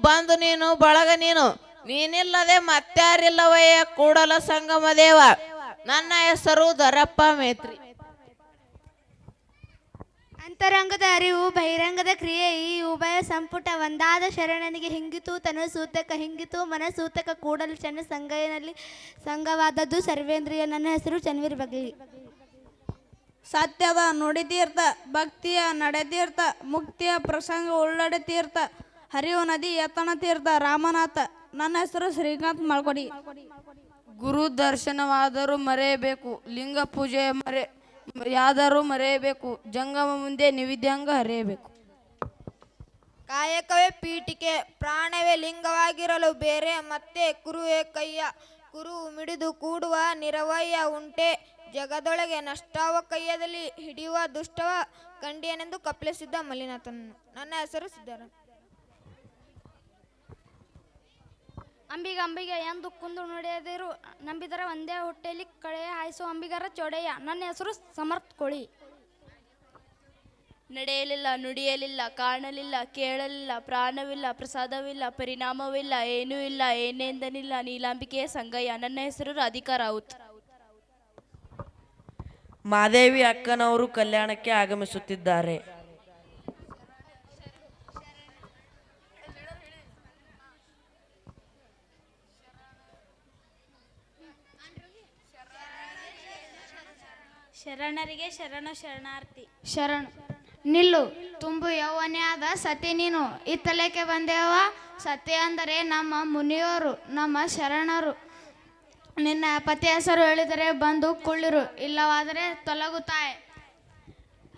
ಬಂದು ನೀನು ಬಳಗ ನೀನು. ನೀನಿಲ್ಲದೆ ಮತ್ತಾರಿಲ್ಲವಯ್ಯ ಕೂಡಲ ಸಂಗಮ ದೇವ. ನನ್ನ ಹೆಸರು ದರಪ್ಪ ಮೇತ್ರಿ. ಅಂತರಂಗದ ಅರಿವು ಬಹಿರಂಗದ ಕ್ರಿಯೆ ಈ ಉಭಯ ಸಂಪುಟ ಒಂದಾದ ಶರಣನಿಗೆ ಹಿಂಗಿತು ತನ ಸೂತಕ ಹಿಂಗಿತು ಮನ ಸೂತಕ ಕೂಡಲು ಚೆನ್ನ ಸಂಗಯನಲ್ಲಿ ಸಂಘವಾದದ್ದು ಸರ್ವೇಂದ್ರಿಯ ನನ್ನ ಹೆಸರು ಚನ್ವೀರ್ ಬಗ್ಲಿ. ಸತ್ಯವ ನುಡಿತೀರ್ಥ ಭಕ್ತಿಯ ನಡೆತೀರ್ಥ ಮುಕ್ತಿಯ ಪ್ರಸಂಗ ಉಳ್ಳಡೆ ತೀರ್ಥ. ಹರಿವು ನದಿ ಎತ್ತನ ತೀರ್ಥ ರಾಮನಾಥ. ನನ್ನ ಹೆಸರು ಶ್ರೀಕಾಂತ್ ಮಳ್ಕೊಡಿ ಗುರು ದರ್ಶನವಾದರೂ ಮರೆಯಬೇಕು. ಲಿಂಗ ಪೂಜೆ ಮರೆ ಯಾದರೂ ಮರೆಯಬೇಕು. ಜಂಗಮ ಮುಂದೆ ನಿವಿದ್ಯಾಂಗ ಹರಿಯಬೇಕು. ಕಾಯಕವೇ ಪೀಠಿಕೆ ಪ್ರಾಣವೇ ಲಿಂಗವಾಗಿರಲು ಬೇರೆ ಮತ್ತೆ ಕುರುವೇ ಕೈಯ ಕುರು ಮಿಡಿದು ಕೂಡುವ ನಿರವಯ್ಯ ಉಂಟೆ. ಜಗದೊಳಗೆ ನಷ್ಟವ ಕೈಯದಲ್ಲಿ ಹಿಡಿಯುವ ದುಷ್ಟವ ಕಂಡಿಯನೆಂದು ಕಪ್ಪಲಿಸಿದ್ದ ಮಲ್ಲಿನಾಥನನ್ನು. ನನ್ನ ಹೆಸರು ಸಿದ್ದರಾಮ ಅಂಬಿಗ ಅಂಬಿಗೆ ಎಂದು ಕುಂದು ನುಡಿಯದಿರು. ನಂಬಿದರ ಒಂದೇ ಹೊಟ್ಟೆಯಲ್ಲಿ ಕಳೆಯ ಹಾಯಿಸುವ ಅಂಬಿಗರ ಚೊಡೆಯ. ನನ್ನ ಹೆಸರು ಸಮರ್ಥ್ ಕೋಳಿ. ನಡೆಯಲಿಲ್ಲ ನುಡಿಯಲಿಲ್ಲ ಕಾಣಲಿಲ್ಲ ಕೇಳಲಿಲ್ಲ ಪ್ರಾಣವಿಲ್ಲ ಪ್ರಸಾದವಿಲ್ಲ ಪರಿಣಾಮವಿಲ್ಲ ಏನೂ ಇಲ್ಲ ಏನೆಂದನಿಲ್ಲ ನೀಲಾಂಬಿಕೆಯ ಸಂಗಯ್ಯ. ನನ್ನ ಹೆಸರು ರಾಧಿಕಾ ರಾವುತ್. ಮಾದೇವಿ ಅಕ್ಕನವರು ಕಲ್ಯಾಣಕ್ಕೆ ಆಗಮಿಸುತ್ತಿದ್ದಾರೆ. ಶರಣರಿಗೆ ಶರಣ ಶರಣಾರ್ಥಿ. ಶರಣ ನಿಲ್ಲು ತುಂಬು ಯೌವನೆ ಆದ ಸತಿ ನೀನು. ಇತ್ತಲೇಕೆ ಬಂದೇವ ಸತಿ ಅಂದರೆ ನಮ್ಮ ಮುನಿಯೋರು ನಮ್ಮ ಶರಣರು. ನಿನ್ನ ಪತಿ ಹೆಸರು ಹೇಳಿದರೆ ಬಂದು ಕುಳ್ಳಿರು ಇಲ್ಲವಾದರೆ ತೊಲಗುತ್ತಾಯೆ.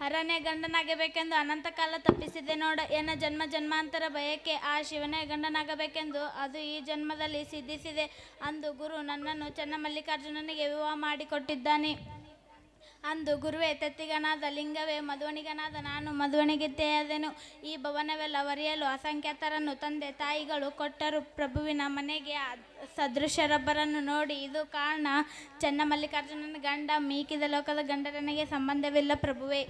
ಹರನೇ ಗಂಡನಾಗಬೇಕೆಂದು ಅನಂತ ಕಾಲ ತಪ್ಪಿಸಿದೆ ನೋಡ ಏನ ಜನ್ಮ ಜನ್ಮಾಂತರ ಬಯಕೆ ಆ ಶಿವನೇ ಗಂಡನಾಗಬೇಕೆಂದು ಅದು ಈ ಜನ್ಮದಲ್ಲಿ ಸಿದ್ಧಿಸಿದೆ ಅಂದು ಗುರು ನನ್ನನ್ನು ಚನ್ನಮಲ್ಲಿಕಾರ್ಜುನನಿಗೆ ವಿವಾಹ ಮಾಡಿಕೊಟ್ಟಿದ್ದಾನೆ. ಅಂದು ಗುರುವೇ, ತತ್ತಿಗನಾದ ಲಿಂಗವೇ, ಮದುವಣಿಗನಾದ ನಾನು ಮದುವಣಿಗೆತೆಯಾದೆನು ಈ ಭವನವೆಲ್ಲ ಒರೆಯಲು ಅಸಂಖ್ಯಾತರನ್ನು ತಂದೆ, ತಾಯಿಗಳು ಕೊಟ್ಟರು. ಪ್ರಭುವಿನ ಮನೆಗೆ ಸದೃಶರೊಬ್ಬರನ್ನು ನೋಡಿ ಇದು ಕಾರಣ ಚನ್ನಮಲ್ಲಿಕಾರ್ಜುನನ ಗಂಡ ಮೀಕಿದ ಲೋಕದ ಗಂಡರನಿಗೆ ಸಂಬಂಧವಿಲ್ಲ ಪ್ರಭುವೇ.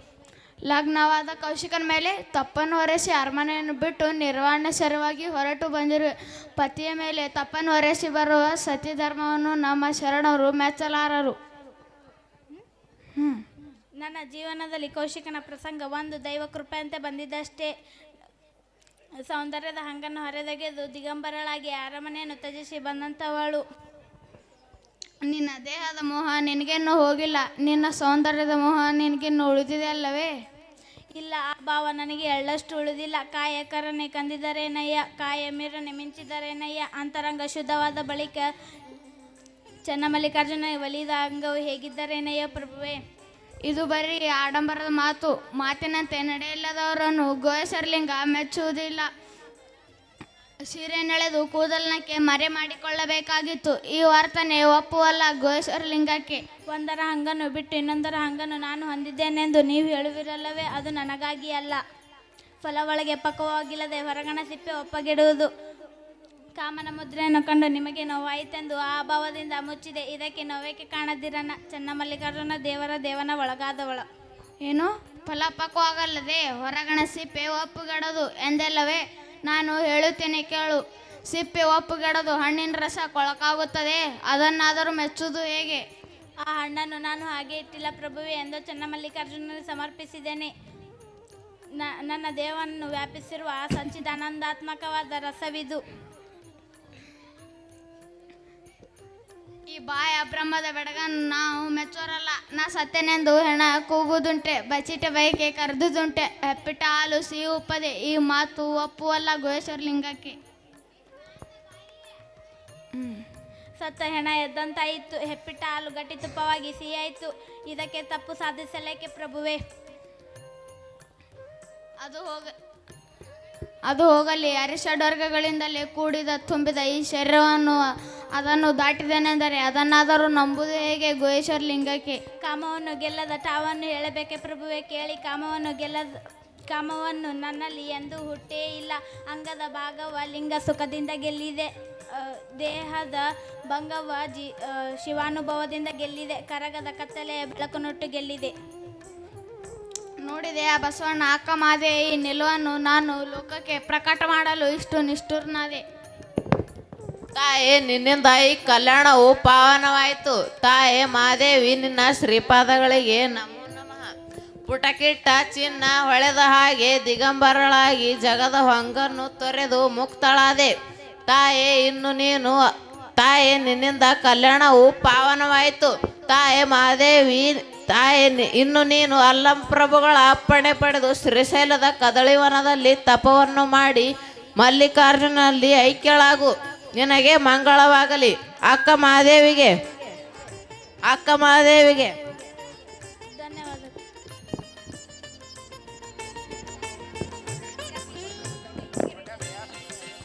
ಲಗ್ನವಾದ ಕೌಶಿಕನ ಮೇಲೆ ತಪ್ಪನ್ನು ಹೊರೆಸಿ ಅರಮನೆಯನ್ನು ಬಿಟ್ಟು ನಿರ್ವಾಣಶರವಾಗಿ ಹೊರಟು ಬಂದಿರು. ಪತಿಯ ಮೇಲೆ ತಪ್ಪನ್ನು ಹೊರೆಸಿ ಬರುವ ಸತಿ ಧರ್ಮವನ್ನು ನಮ್ಮ ಶರಣರು ಮೆಚ್ಚಲಾರರು. ನನ್ನ ಜೀವನದಲ್ಲಿ ಕೌಶಿಕನ ಪ್ರಸಂಗ ಒಂದು ದೈವ ಕೃಪೆಯಂತೆ ಬಂದಿದ್ದಷ್ಟೇ. ಸೌಂದರ್ಯದ ಹಂಗನ್ನು ಹೊರತೆಗೆದು ದಿಗಂಬರಳಾಗಿ ಅರಮನೆಯನ್ನು ತ್ಯಜಿಸಿ ಬಂದಂಥವಳು ನಿನ್ನ ದೇಹದ ಮೋಹ ನಿನಗೇನು ಹೋಗಿಲ್ಲ, ನಿನ್ನ ಸೌಂದರ್ಯದ ಮೋಹ ನಿನಗೇನು ಉಳಿದಿದೆ ಅಲ್ಲವೇ? ಇಲ್ಲ, ಆ ಭಾವ ನನಗೆ ಎಳ್ಳಷ್ಟು ಉಳಿದಿಲ್ಲ. ಕಾಯಕರನ್ನೇ ಕಂದಿದರೇನಯ್ಯ, ಕಾಯ ಮೀರನೆ ಮಿಂಚಿದರೇನಯ್ಯ. ಅಂತರಂಗ ಶುದ್ಧವಾದ ಬಳಿಕ ಚನ್ನಮಲ್ಲಿಕಾರ್ಜುನ ಒಲಿದ ಅಂಗವು ಹೇಗಿದ್ದರೇನಯ್ಯ ಪ್ರಭುವೇ? ಇದು ಬರೀ ಆಡಂಬರದ ಮಾತು. ಮಾತಿನಂತೆ ನಡೆಯಿಲ್ಲದವರನ್ನು ಗೋಯಸರ್ಲಿಂಗ ಮೆಚ್ಚುವುದಿಲ್ಲ. ಸೀರೆ ನೆಳೆದು ಕೂದಲಿನಕ್ಕೆ ಮರೆ ಮಾಡಿಕೊಳ್ಳಬೇಕಾಗಿತ್ತು. ಈ ವರ್ತನೆ ಒಪ್ಪುವಲ್ಲ ಗೋಯಸರ್ಲಿಂಗಕ್ಕೆ. ಒಂದರ ಹಂಗನ್ನು ಬಿಟ್ಟು ಇನ್ನೊಂದರ ಹಂಗನ್ನು ನಾನು ಹೊಂದಿದ್ದೇನೆಂದು ನೀವು ಹೇಳುವಿರಲ್ಲವೇ? ಅದು ನನಗಾಗಿ ಅಲ್ಲ ಫಲ ಒಳಗೆ ಪಕ್ವವಾಗಿಲ್ಲದೆ ಹೊರಗಣ ಸಿಪ್ಪೆ ಒಪ್ಪಗಿಡುವುದು. ಕಾಮನ ಮುದ್ರೆಯನ್ನು ಕಂಡು ನಿಮಗೆ ನೋವಾಯಿತೆಂದು ಆ ಭಾವದಿಂದ ಮುಚ್ಚಿದೆ. ಇದಕ್ಕೆ ನೋವೇಕೆ ಕಾಣದಿರನ? ಚನ್ನಮಲ್ಲಿಕಾರ್ಜುನ ದೇವರ ದೇವನ ಒಳಗಾದವಳ. ಏನು ಫಲಪಕ್ವವಾಗಲ್ಲದೆ ಹೊರಗಣ ಸಿಪ್ಪೆ ಒಪ್ಪುಗಡದು ಎಂದೆಲ್ಲವೇ ನಾನು ಹೇಳುತ್ತೇನೆ ಕೇಳು. ಸಿಪ್ಪೆ ಒಪ್ಪುಗಡದು ಹಣ್ಣಿನ ರಸ ಕೊಳಕಾಗುತ್ತದೆ. ಅದನ್ನಾದರೂ ಮೆಚ್ಚುವುದು ಹೇಗೆ? ಆ ಹಣ್ಣನ್ನು ನಾನು ಹಾಗೆ ಇಟ್ಟಿಲ್ಲ ಪ್ರಭುವೆ ಎಂದು ಚನ್ನಮಲ್ಲಿಕಾರ್ಜುನನಿಗೆ ಸಮರ್ಪಿಸಿದ್ದೇನೆ. ನ- ನನ್ನ ದೇವನನ್ನು ವ್ಯಾಪಿಸಿರುವ ಆ ಸಂಚಿದಾನಂದಾತ್ಮಕವಾದ ರಸವಿದು. ಈ ಬಾಯ ಬ್ರಹ್ಮದ ಬೆಡಗನ್ನು ನಾವು ಮೆಚ್ಚೋರಲ್ಲ. ನಾ ಸತ್ಯನೆಂದು ಹೆಣ ಕೂಗುದುಂಟೆ ಬಚಿಟ ಬೈಕೆ ಕರೆದುದುಂಟೆ, ಹೆಪ್ಪಿಟ ಹಾಲು ಸಿಹಿ ಉಪ್ಪದೆ ಈ ಮಾತು ಒಪ್ಪುವಲ್ಲ ಗೋಯೇಶ್ವರಲಿಂಗಕ್ಕೆ ಸತ್ತ ಹೆಣ ಎದ್ದಂತಾಯಿತು ಹೆಪ್ಪಿಟ ಹಾಲು ಗಟ್ಟಿ ತುಪ್ಪವಾಗಿ ಸಿಹಿಯಾಯಿತು. ಇದಕ್ಕೆ ತಪ್ಪು ಸಾಧಿಸಲೇಕೆ ಪ್ರಭುವೆ? ಅದು ಹೋಗ, ಅದು ಹೋಗಲಿ. ಅರಿಷಡ್ವರ್ಗಗಳಿಂದಲೇ ಕೂಡಿದ ತುಂಬಿದ ಈ ಶರೀರವನ್ನು ಅದನ್ನು ದಾಟಿದೆನೆಂದರೆ ಅದನ್ನಾದರೂ ನಂಬುದು ಹೇಗೆ? ಗುಹೇಶ್ವರ ಲಿಂಗಕ್ಕೆ. ಕಾಮವನ್ನು ಗೆಲ್ಲದ ತಾವನ್ನು ಹೇಳಬೇಕೆ? ಪ್ರಭುವೆ ಕೇಳಿ ಕಾಮವನ್ನು ಗೆಲ್ಲದ ಕಾಮವನ್ನು ನನ್ನಲ್ಲಿ ಎಂದು ಹುಟ್ಟೇ ಇಲ್ಲ. ಅಂಗದ ಭಾಗವ ಲಿಂಗ ಸುಖದಿಂದ ಗೆಲ್ಲಿದೆ. ದೇಹದ ಭಂಗವ ಜಿ ಶಿವಾನುಭವದಿಂದ ಗೆಲ್ಲಿದೆ. ಕರಗದ ಕತ್ತಲೆಯ ಬೆಳಕು ನುಟ್ಟು ಗೆಲ್ಲಿದೆ. ನೋಡಿದೆ ಆ ಬಸವಣ್ಣ ಅಕ್ಕ ಮಾದೆ ಈ ನಿಲುವನ್ನು ನಾನು ಲೋಕಕ್ಕೆ ಪ್ರಕಟ ಮಾಡಲು ಇಷ್ಟು ನಿಷ್ಠುರ್ನಾದೆ. ತಾಯಿ, ನಿನ್ನಿಂದ ಈ ಕಲ್ಯಾಣವು ಪಾವನವಾಯಿತು. ತಾಯಿ, ಮಾದೇವಿ, ನಿನ್ನ ಶ್ರೀಪಾದಗಳಿಗೆ ನಮೋ ನಮಃ. ಪುಟಕಿಟ್ಟ ಚಿನ್ನ ಹೊಳೆದ ಹಾಗೆ ದಿಗಂಬರಳಾಗಿ ಜಗದ ಹೊಂಗನ್ನು ತೊರೆದು ಮುಕ್ತಳಾದೆ. ತಾಯಿ, ಇನ್ನು ನೀನು, ತಾಯಿ, ನಿನ್ನಿಂದ ಕಲ್ಯಾಣವು ಪಾವನವಾಯಿತು. ತಾಯಿ, ಮಾದೇವಿ, ತಾಯಿ ಇನ್ನು ನೀನು ಅಲ್ಲಂ ಪ್ರಭುಗಳ ಅಪ್ಪಣೆ ಪಡೆದು ಶ್ರೀಶೈಲದ ಕದಳಿವನದಲ್ಲಿ ತಪವನ್ನು ಮಾಡಿ ಮಲ್ಲಿಕಾರ್ಜುನಲ್ಲಿ ಐಕ್ಯಳಾಗು. ನಿನಗೆ ಮಂಗಳವಾಗಲಿ. ಅಕ್ಕ ಮಹಾದೇವಿಗೆ. ಅಕ್ಕ ಮಹಾದೇವಿಗೆ.